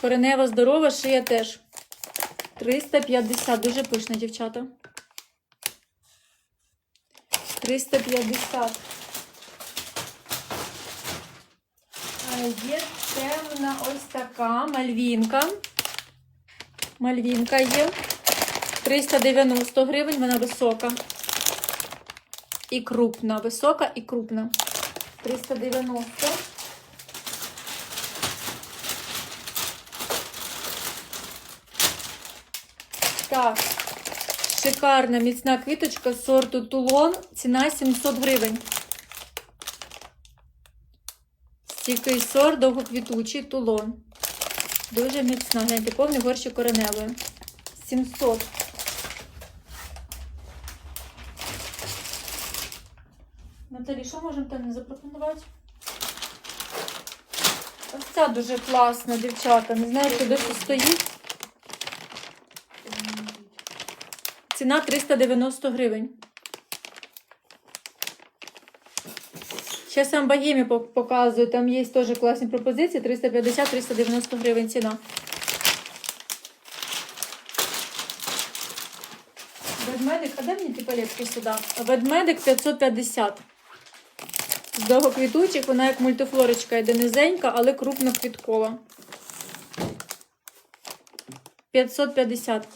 Коренева здорова, шия теж. 350. Дуже пишна, дівчата. 350. Є темна ось така мальвінка. Мальвінка є. 390 гривень, вона висока. І крупна. Висока і крупна. 390. Так. Шикарна міцна квіточка сорту Тулон. Ціна 700 гривень. Стійкий сорт, довгоквітучий Тулон. Дуже міцна. Гляньте, повний горщик кореневої. 700. Наталі, що можемо там запропонувати? Ось ця дуже класна, дівчата. Не знаю, куди що стоїть. Ціна 390 гривень. Зараз вам богемі показую. Там є теж класні пропозиції. 350-390 гривень ціна. Ведмедик, а де мені ті палетки сюди? Ведмедик 550. З довгоквітучих, вона як мультифлорочка йде низенька, але крупноквіткова. 550.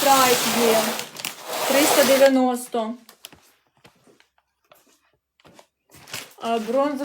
Stripe є. 390. А бронза